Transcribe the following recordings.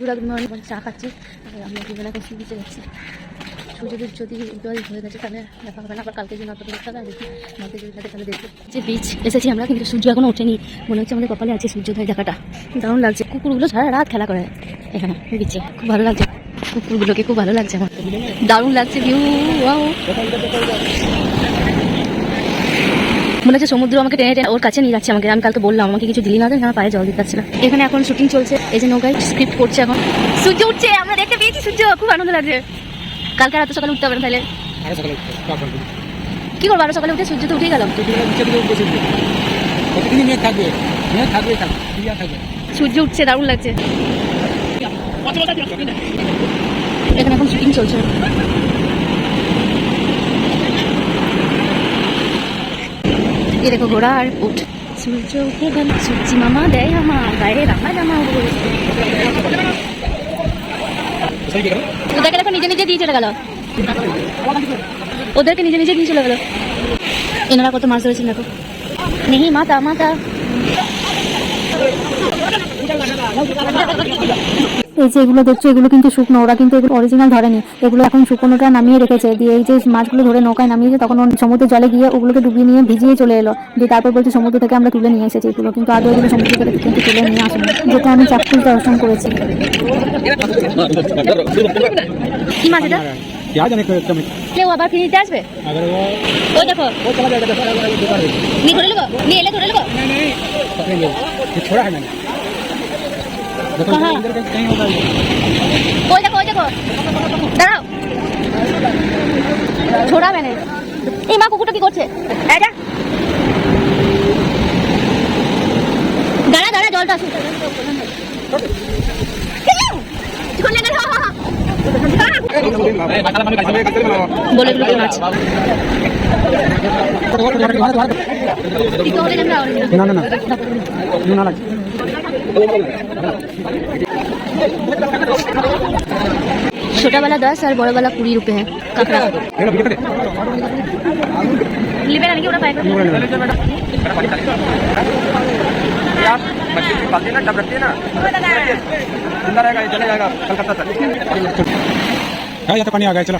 Good morning চা খাচ্ছি। আমরা দুজন এখন সি বিচে যাচ্ছি। সূর্যদেব যদি উদয় হয়ে গেছে, তাহলে দেখা হবে না। আবার কালকে জন্য অত পরীক্ষা দেয় দেখি যদি থাকে তাহলে দেখব। যে বিচ এসেছি আমরা, কিন্তু সূর্য এখনও ওঠেনি। মনে হচ্ছে আমাদের কপালে আছে সূর্যোদয় দেখাটা। দারুণ লাগছে। কুকুরগুলো সারা রাত খেলা করে এখানে বিচে খুব ভালো লাগছে। কুকুরগুলোকে খুব ভালো লাগছে আমার। দারুণ লাগছে ভিউ মনে হচ্ছে সমুদ্র আমাকে টেনে টেনে ওর কাছে নিয়ে যাচ্ছে আমাকে। আমি কালকে বললাম আমাকে কিছু দিলি না আমার পায়ে জল দিতে পারছে না এখানে এখন শুটিং চলছে। এই যে নৌকায় স্ক্রিপ্ট করছে এখন। সূর্য উঠছে আমরা দেখতে পেয়েছি সূর্য। খুব আনন্দ লাগছে। কালকে রাত সকালে উঠতে হবে না তাহলে কি করব আরও সকালে উঠে সূর্য তো উঠেই গেলাম সূর্য উঠছে দারুণ লাগছে। এখানে এখন শুটিং চলছে। এই দেখো ঘোড়া আর উঠ সূর্য উঠে গেল সূর্যি মামা দেয় আমা গায়ে রামা জামা ওদেরকে দেখো নিজে নিজে দিয়ে চলে গেল ওদেরকে নিজে নিজে দিয়ে চলে গেল এনারা কত মাছ ধরেছেন দেখো নেহি মাতা মাতা এই যে এগুলো দেখছ, এগুলো কিন্তু শুকনো, ওরা কিন্তু এগুলো অরিজিনাল ধরেনি। এগুলো এখন শুকনোটা নামিয়ে রেখেছে। দিয়ে এই যে মাছগুলো ধরে নৌকায় নামিয়েছে তখন সমুদ্রে জলে গিয়ে ওগুলোকে ডুবিয়ে নিয়ে ভিজিয়ে চলে এলো। দিয়ে তারপর বলছে, সমুদ্র থেকে আমরা তুলে নিয়ে এসেছি এগুলো। কিন্তু আগে এগুলো সমুদ্র থেকে কিন্তু তুলে নিয়ে আসেনি, যেটা আমি চাক্ষুষ দর্শন করেছি। ছোড়া হয় না ये छोड़ा है मैंने देखो कहाँ? इधर कहीं कहीं होगा ये ওই দেখো ওই দেখো দাঁড়াও ছোড়া মেনে এই মা কুকুরটা কি করছে এই যা। দাঁড়া দাঁড়া জলটা আসুক কোন জায়গায়? হা, হা, হা। বলে এগুলো কি মাছ টিকা হলে যেন না ওরে ना ना ना यूं ना लगे ছোটবেলা দশ আর বড়বেলা কুড়ি রুপে হ্যাঁ কাঁকড়া ये लो वीडियो লিবে না নাকি ওরা পায় आप मछली की पालती है ना टब रखती है ना जिंदा रहेगा ये चले जाएगा कलकत्ता तक हाँ ये तो पानी आ गया चलो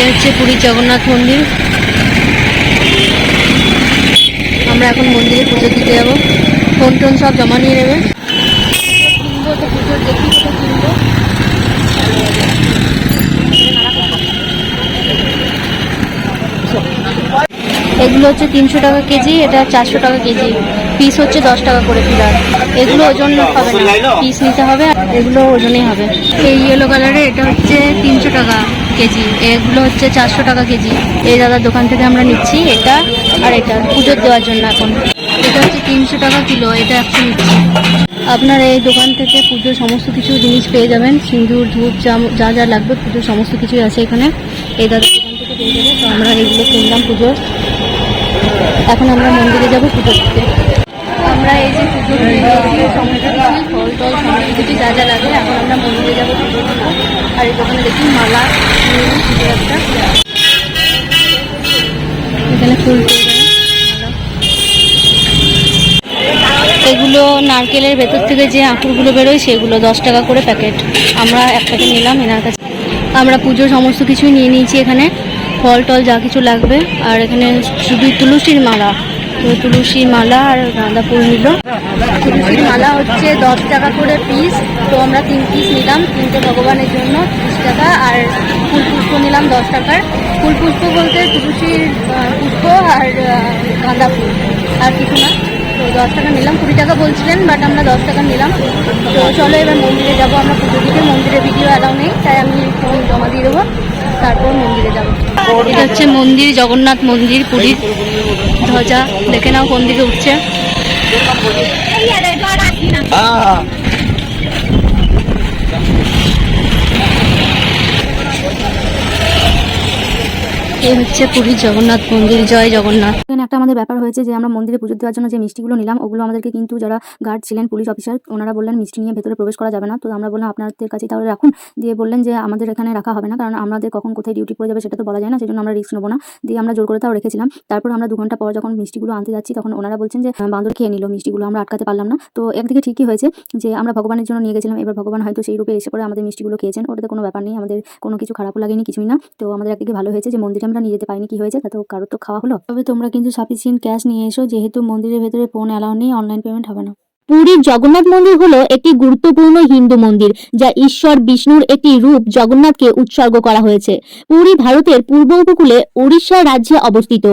হ্যাঁ এ হচ্ছে পুরীর জগন্নাথ মন্দির। আমরা এখন মন্দিরে পুজো দিতে যাব। ফোন টোন সব জমা নিয়ে নেবে। এগুলো হচ্ছে তিনশো টাকা কেজি, এটা চারশো টাকা কেজি। পিস হচ্ছে দশ টাকা করে পিলার এগুলো ওজন হবে না। পিস নিতে হবে আর এগুলো ওজনেই হবে। এই ইয়েলো কালারের এটা হচ্ছে তিনশো টাকা। কেজি। এগুলো হচ্ছে চারশো টাকা কেজি। এই দাদার দোকান থেকে আমরা নিচ্ছি এটা আর এটা, পুজোর দেওয়ার জন্য এখন। এটা হচ্ছে তিনশো টাকা কিলো, এটা একশো নিচ্ছি। আপনার এই দোকান থেকে পুজোর সমস্ত কিছু জিনিস পেয়ে যাবেন। সিঁদুর, ধূপ, যা- যা লাগবে, পুজোর সমস্ত কিছুই আছে এখানে। এই দাদার দোকান থেকে পেয়ে যাবে তো আমরা এগুলো কিনলাম পুজোর। এখন আমরা মন্দিরে যাব পুজো দিতে আমরা এই যে পুজো দিয়েছি সমস্ত কিছুই ফল টল সমস্ত কিছু যা যা লাগে এখন আমরা মন্দিরে যাব পুজো আর এই দোকানে মালা এখানে ফুল। এগুলো নারকেলের ভেতর থেকে যে আঁকুরগুলো বেরোয়, সেগুলো দশ টাকা করে প্যাকেট। আমরা এক প্যাকেট নিলাম এনার কাছে। আমরা পুজোর সমস্ত কিছুই নিয়ে নিয়েছি এখানে। ফল টল যা কিছু লাগবে। আর এখানে শুধু তুলসীর মালা। তো তুলসীর মালা আর গাঁদা ফুল নিল। তুলসীর মালা হচ্ছে দশ টাকা করে পিস তো আমরা তিন পিস নিলাম, তিনটে ভগবানের জন্য তিরিশ টাকা আর ফুল পুষ্প নিলাম দশ টাকার। ফুল পুষ্প বলতে তুলসীর পুষ্প আর গাঁদা ফুল। আর কিছু না। তো দশ টাকা নিলাম। কুড়ি টাকা বলছিলেন বাট আমরা দশ টাকা নিলাম। তো চলো এবার মন্দিরে যাব আমরা পুজো দিতে মন্দিরে ভিডিও অ্যালাউ নেই, তাই আমি ফোন জমা দিয়ে দেবো। তারপর মন্দিরে যাব। এটা হচ্ছে মন্দির, জগন্নাথ মন্দির, পুরীর ধ্বজা দেখে নাও কোন দিকে উঠছে। এই হচ্ছে পুরীর জগন্নাথ মন্দির। জয় জগন্নাথ। এখানে একটা আমাদের ব্যাপার হয়েছে যে, আমরা মন্দিরে পুজো দেওয়ার জন্য যে মিষ্টিগুলো নিলাম, ওগুলো আমাদেরকে কিন্তু যারা গার্ড ছিলেন পুলিশ অফিসার ওনারা বললেন মিষ্টি নিয়ে ভেতরে প্রবেশ করা যাবে না। তো আমরা বললাম, আপনাদের কাছে তাহলে রাখুন। দিয়ে বললেন যে, আমাদের এখানে রাখা হবে না, কারণ আমাদের কখন কোথায় ডিউটি পড়ে যাবে সেটা তো বলা যায় না, সেজন্য আমরা রিস্ক নেব না। দিয়ে আমরা জোর করে তাও রেখেছিলাম। তারপর আমরা দু ঘণ্টা পর যখন মিষ্টিগুলো আনতে যাচ্ছি, তখন ওনারা বলছেন যে বাঁদর খেয়ে নিল, মিষ্টিগুলো আমরা আটকাতে পারলাম না। তো একদিকে ঠিকই হয়েছে যে, আমরা ভগবানের জন্য নিয়ে গেছিলাম, এবার ভগবান হয়তো সেই রূপে এসে পরে আমাদের মিষ্টিগুলো খেয়েছেন। ওটাতে কোনো ব্যাপার নেই, আমাদের কোনো কিছু খারাপও লাগেনি, কিছুই না। তো আমাদের একদিকে ভালো হয়েছে যে, মন্দিরে আমরা নিয়ে যেতে পারিনি, কি হয়েছে? তাতে কারোর তো খাওয়া হলো। তবে তোমরা কিন্তু সাফিসিয়েন্ট ক্যাশ নিয়ে এসো, যেহেতু মন্দিরের ভেতরে ফোন অ্যালাউ নেই অনলাইন পেমেন্ট হবে না। পুরীর জগন্নাথ মন্দির হলো একটি গুরুত্বপূর্ণ হিন্দু মন্দির, যা ঈশ্বর বিষ্ণুর একটি রূপ জগন্নাথকে উৎসর্গ করা হয়েছে। পুরী ভারতের পূর্ব উপকূলে ওড়িশা রাজ্যে অবস্থিত।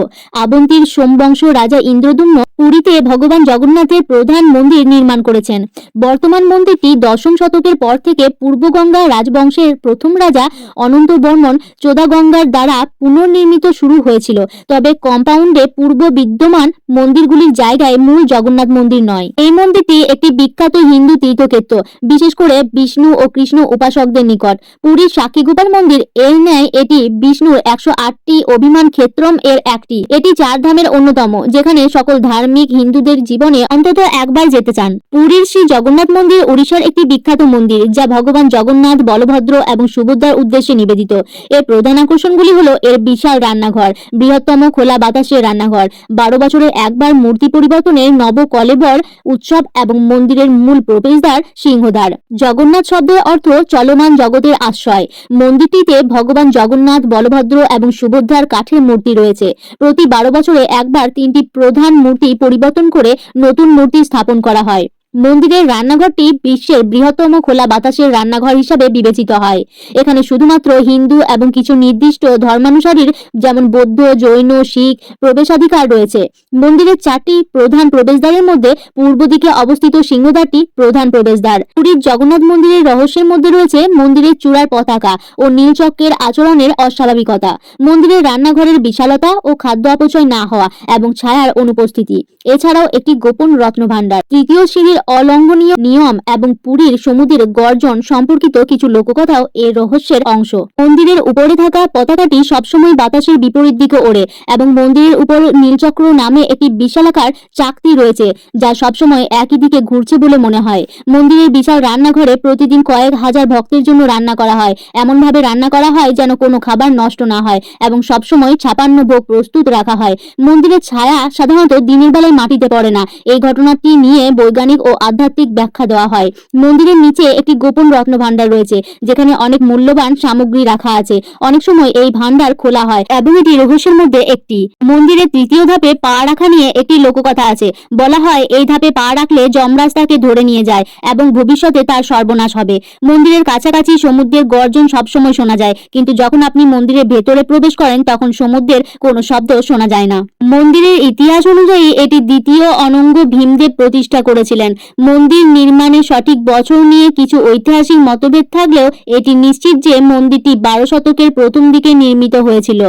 আবন্তীর সোমবংশ রাজা ইন্দ্রদুম্ন পুরীতে ভগবান জগন্নাথের প্রধান মন্দির নির্মাণ করেছেন। বর্তমান মন্দিরটি দশম শতকের পর থেকে পূর্বগঙ্গা রাজবংশের প্রথম রাজা অনন্ত বর্মন চোদাগঙ্গার দ্বারা পুনর্নির্মিত শুরু হয়েছিল। তবে কম্পাউন্ডে পূর্ব বিদ্যমান মন্দিরগুলির জায়গায় মূল জগন্নাথ মন্দির নয়। এই মন্দিরটি একটি বিখ্যাত হিন্দু তীর্থক্ষেত্র, বিশেষ করে বিষ্ণু ও কৃষ্ণ উপাসকদের নিকট। পুরীর সাক্ষীগোপাল মন্দির, এর ন্যায় এটি বিষ্ণুর একশো আটটি অভিমান ক্ষেত্রম এর একটি। এটি চার ধামের অন্যতম, যেখানে সকল ধার্মিক হিন্দুদের জীবনে অন্তত একবার যেতে চান। পুরীর শ্রী জগন্নাথ মন্দির উড়িষ্যার একটি বিখ্যাত মন্দির, যা ভগবান জগন্নাথ, বলভদ্র এবং সুভদ্রার উদ্দেশ্যে নিবেদিত। এর প্রধান আকর্ষণগুলি হলো এর বিশাল রান্নাঘর, বৃহত্তম খোলা বাতাসের রান্নাঘর, বারো বছরে একবার মূর্তি পরিবর্তনের নব কলেবর উৎসব এবং মন্দিরের মূল প্রবেশদ্বার সিংহদ্বার। জগন্নাথ শব্দের অর্থ চলমান জগতের আশ্রয়। মন্দিরটিতে ভগবান জগন্নাথ, বলভদ্র এবং সুভদ্রার কাঠের মূর্তি রয়েছে। প্রতি বারো বছরে একবার তিনটি প্রধান মূর্তি পরিবর্তন করে নতুন মূর্তি স্থাপন করা হয়। মন্দিরের রান্নাঘরটি বিশ্বের বৃহত্তম খোলা বাতাসের রান্নাঘর হিসাবে বিবেচিত হয়। এখানে শুধুমাত্র হিন্দু এবং কিছু নির্দিষ্ট ধর্মানুসারীর যেমন বৌদ্ধ, জৈন, শিখ প্রবেশাধিকার রয়েছে। মন্দিরের চারটি প্রধান প্রবেশদ্বারের মধ্যে পূর্ব দিকে অবস্থিত সিংহদ্বারটি প্রধান প্রবেশদ্বার। পুরীর জগন্নাথ মন্দিরের রহস্যের মধ্যে রয়েছে মন্দিরের চূড়ার পতাকা ও নীলচক্রের আচরণের অস্বাভাবিকতা। মন্দিরের রান্নাঘরের বিশালতা ও খাদ্য অপচয় না হওয়া এবং ছায়ার অনুপস্থিতি। এছাড়াও একটি গোপন রত্নভাণ্ডার। তৃতীয় সিঁড়ির অলঙ্ঘনীয় নিয়ম এবং পুরীর সমুদ্রের গর্জন সম্পর্কিত কিছু লোককথাও এর রহস্যের অংশ। মন্দিরের উপরে থাকা পতাকাটি সবসময় বাতাসের বিপরীত দিকে ওড়ে এবং মন্দিরের উপর নীলচক্র নামে একটি বিশালাকার চাকতি রয়েছে, যা সবসময় একই দিকে ঘুরছে বলে মনে হয়। মন্দিরের বিশাল রান্নাঘরে প্রতিদিন কয়েক হাজার ভক্তের জন্য রান্না করা হয়। এমনভাবে রান্না করা হয় যেন কোনো খাবার নষ্ট না হয় এবং সবসময় ছাপান্ন ভোগ প্রস্তুত রাখা হয়। মন্দিরের ছায়া সাধারণত দিনের বেলায় মাটিতে পড়ে না। এই ঘটনাটি নিয়ে বৈজ্ঞানিক ও আধ্যাত্মিক ব্যাখ্যা দেওয়া হয়। মন্দিরের নিচে একটি গোপন রত্ন ভাণ্ডার রয়েছে, যেখানে অনেক মূল্যবান সামগ্রী রাখা আছে। অনেক সময় এই ভাণ্ডার খোলা হয় এবং এটি রহস্যের মধ্যে একটি। মন্দিরের তৃতীয় ধাপে পা রাখা নিয়ে একটি লোককথা আছে। বলা হয়, এই ধাপে পা রাখলে যমরাজ তাকে ধরে নিয়ে যায় এবং ভবিষ্যতে তার সর্বনাশ হবে। মন্দিরের কাছাকাছি সমুদ্রের গর্জন সবসময় শোনা যায়, কিন্তু যখন আপনি মন্দিরের ভেতরে প্রবেশ করেন, তখন সমুদ্রের কোনো শব্দ শোনা যায় না। মন্দিরের ইতিহাস অনুযায়ী এটি দ্বিতীয় অনঙ্গ ভীমদেব প্রতিষ্ঠা করেছিলেন। মন্দির নির্মাণের সঠিক বছর নিয়ে কিছু ঐতিহাসিক মতভেদ থাকলেও এটি নিশ্চিত যে মন্দিরটি বারো শতকের প্রথম দিকে নির্মিত হয়েছিল।